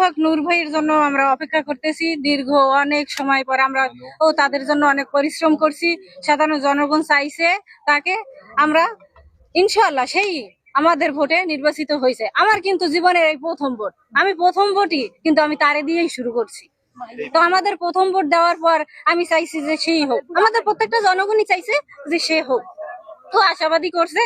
হক নূর ভাইয়ের জন্য আমরা অপেক্ষা করতেছি। দীর্ঘ অনেক সময় পর আমরা ও তাদের জন্য অনেক পরিশ্রম করছি। সাধারণ জনগণ চাইছে তাকে আমরা ইনশাল্লাহ সেই আমাদের ভোটে নির্বাচিত হয়েছে। আমার কিন্তু জীবনের এই প্রথম ভোট। আমি প্রথম ভোটই কিন্তু আমি তারে দিয়েই শুরু করছি। তো আমাদের প্রথম ভোট দেওয়ার পর আমি চাইছি যে সেই হোক। আমাদের প্রত্যেকটা জনগণই চাইছে যে সে হোক। তো আশাবাদী করছে,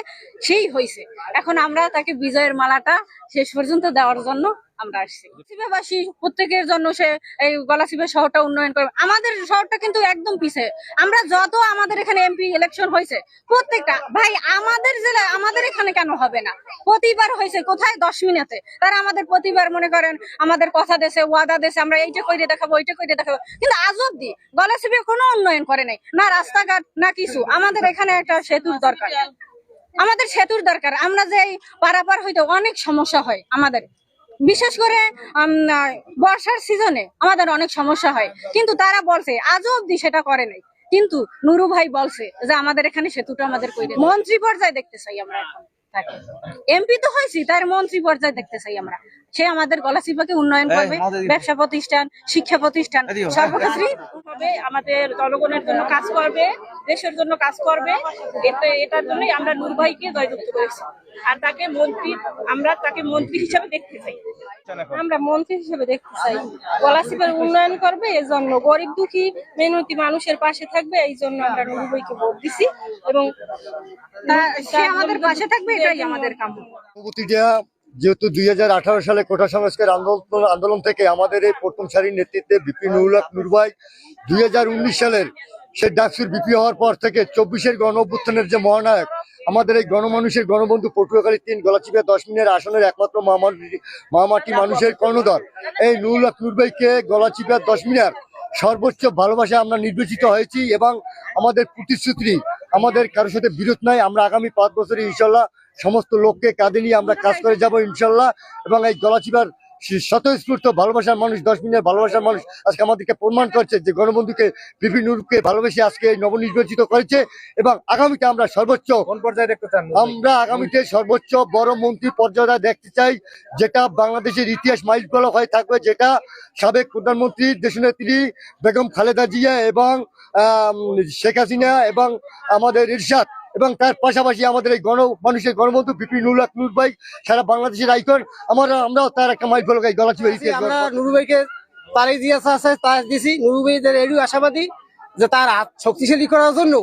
সেই হয়েছে এখন আমরা তাকে বিজয়ের মালাটা শেষ পর্যন্ত দেওয়ার জন্য আমরা আসছি। গলাচিপাবাসী প্রত্যেকের জন্য সে এই গলাচিপা শহরটা উন্নয়ন করবে। আমাদের শহরটা কিন্তু একদম পিছে। আমরা যত আমাদের এখানে এমপি ইলেকশন হয়েছে, প্রত্যেকটা, ভাই, আমাদের জেলা, আমাদের এখানে কেন হবে না? প্রতিবার হয়েছে, কোথায়? দশ মিনিটে তারা আমাদের প্রতিবার মনে করেন, আমাদের কথা দেশে ওয়াদা দেশে আমরা এইটা করে দেখাবো, ওইটা করে দেখাবো। কিন্তু আজ অব্দি গলাচিপে কোনো উন্নয়ন করে নাই। না রাস্তাঘাট, না কিছু। আমাদের এখানে একটা সেতুর দরকার। আমাদের সেতুর দরকার। আমরা যে পারাপার হইতে অনেক সমস্যা হয় আমাদের। বিশেষ করে বর্ষার সিজনে আমাদের অনেক সমস্যা হয়। কিন্তু তারা বলছে আজও অব্দি সেটা করে নাই। কিন্তু নুরু ভাই বলছে যে আমাদের এখানে সেতুটা আমাদের কইরে মন্ত্রী পর্যায়ে দেখতে চাই আমরা এখন তাকে। এমপি তো হয়েছি তার মন্ত্রী পর্যায়ে দেখতে চাই আমরা। সে আমাদের গলাচিপাকে উন্নয়ন করবে ব্যবসা প্রতিষ্ঠান শিক্ষা প্রতিষ্ঠান সর্বক্ষেত্রে হবে আমাদের জনগণের জন্য কাজ করবে দেশের জন্য কাজ করবে। এটার জন্যই আমরা নূর ভাইকে জয়যুক্ত করেছি। আর তাকে মন্ত্রী আমরা তাকে মন্ত্রী হিসাবে দেখতে চাই। আমরা মন্ত্রী হিসেবে দেখতে চাই। গলাচিপের উন্নয়ন করবে এই জন্য গরিব দুঃখী মেহনতি মানুষের পাশে থাকবে এই জন্য আমরা নুরুবইকে ভোট দিছি এবং তা- সে আমাদের পাশে থাকবে এটাই আমাদের যেহেতু দুই হাজার আঠারো সালে কোটা সংস্কার আন্দোলন আন্দোলন থেকে আমাদের এই প্রথম সারির নেতৃত্বে বিপি নুরুল হক নুরভাই দুই সালের সে ডাকসুর বিপি হওয়ার পর থেকে চব্বিশের গণ অভ্যুত্থানের যে মহানায়ক, আমাদের এই গণমানুষের গণবন্ধু পটুয়াখালী তিন, গলাচিপা দশ মিনিটের আসনের একমাত্র মহামাটি মানুষের কর্ণধর। এই নুরুল হক নুরভাইকে গলাচিপা দশ মিনার সর্বোচ্চ ভালোবাসা আমরা নির্বাচিত হয়েছি এবং আমাদের প্রতিশ্রুতি, আমাদের কারোর সাথে বিরোধ নাই। আমরা আগামী পাঁচ বছরে ইনশাল্লাহ সমস্ত লোককে কাঁধে নিয়ে আমরা কাজ করে যাব ইনশাল্লাহ এবং এই গলাচিপার স্বতঃস্ফূর্ত ভালোবাসার মানুষ দশ মিনিটের ভালোবাসার মানুষ আজকে আমাদেরকে প্রমাণ করছে যে গণবন্ধুকে বিভিন্ন রূপকে ভালোবেসে আজকে নবনির্বাচিত করেছে এবং আগামীতে আমরা সর্বোচ্চ কোন পর্যায়ে দেখতে আমরা আগামীতে সর্বোচ্চ বড় মন্ত্রী পর্যায়ে দেখতে চাই যেটা বাংলাদেশের ইতিহাস মাইলফলক হয়ে থাকবে যেটা সাবেক প্রধানমন্ত্রী দেশনেত্রী বেগম খালেদা জিয়া এবং শেখ হাসিনা এবং আমাদের ইরশাদ এবং তার পাশাপাশি আমাদের এই গণ মানুষের গণবন্ধু বিপিন নুর হক নূর ভাই সারা বাংলাদেশের আইকন। আমরা আমরাও তার একটা মাইলফলক এই গলাচিপের ইতিহাস আমরা নুরুভাইকে তারই দিয়ে আছে তার দিছি। নুরুভাইদের এরই আশাবাদী যে তার হাত শক্তিশালী করার জন্য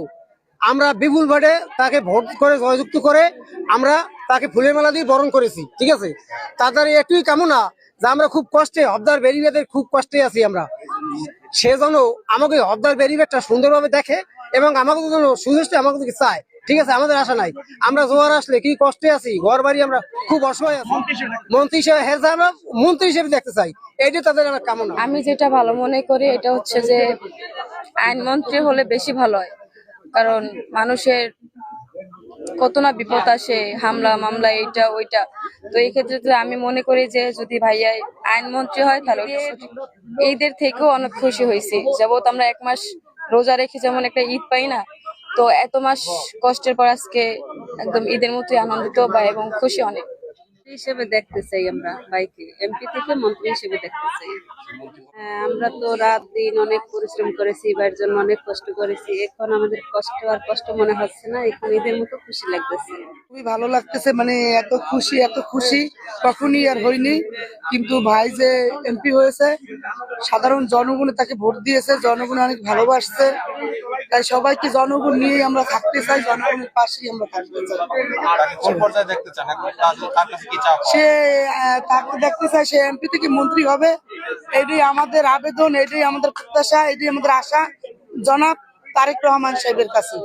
আমরা বিপুল ভাবে তাকে ভোট করে জয়যুক্ত করে আমরা তাকে ফুলের মেলা দিয়ে বরণ করেছি ঠিক আছে? তাদের একটুই কামনা যে আমরা খুব কষ্টে হবদার বেরিবেদের খুব কষ্টে আছি আমরা। সে যেন আমাকে হবদার বেরিবেদটা সুন্দরভাবে দেখে এবং আমাকে যেন সুদৃষ্টি আমাকে দিকে চায় ঠিক আছে আমাদের আশা নাই। আমরা জোয়ার আসলে কি কষ্টে আছি? ঘর বাড়ি আমরা খুব অসহায় আছি। মন্ত্রী হিসেবে হ্যাঁ আমরা মন্ত্রী হিসেবে দেখতে চাই। এইটা তাদের আমার কামনা। আমি যেটা ভালো মনে করি এটা হচ্ছে যে আইন মন্ত্রী হলে বেশি ভালো হয়। কারণ মানুষের কত না বিপদ আসে হামলা মামলা এইটা ওইটা। তো এই ক্ষেত্রে তো আমি মনে করি যে যদি ভাইয়া আইনমন্ত্রী হয় তাহলে এইদের থেকেও অনেক খুশি হয়েছি। যাবত আমরা এক মাস রোজা রেখে যেমন একটা ঈদ পাই না, তো এত মাস কষ্টের পর আজকে একদম ঈদের মতোই আনন্দিত বা এবং খুশি অনেক। হিসেবে দেখতে চাই আমরা ভাইকে এমপি থেকে মন্ত্রী হিসেবে দেখতে চাই। আমরা তো রাত দিন অনেক পরিশ্রম করেছি এবার জন্য অনেক কষ্ট করেছি। এখন আমাদের কষ্ট আর কষ্ট মনে হচ্ছে না, এখন ঈদের মতো খুশি লাগতেছে। খুবই ভালো লাগতেছে মানে এত খুশি এত খুশি। কখনই আর হয়নি, কিন্তু ভাই যে এমপি হয়েছে, সাধারণ জনগণ তাকে ভোট দিয়েছে, জনগণ অনেক ভালোবাসছে। তাই সবাইকে জনগণ নিয়ে আমরা থাকতে চাই জনগণের পাশেই আমরা থাকতে চাই। সে তাকে দেখতে চাই সে এমপি থেকে মন্ত্রী হবে। এটাই আমাদের আবেদন এটাই আমাদের প্রত্যাশা এটাই আমাদের আশা। জনাব তারেক রহমান সাহেবের কাছে।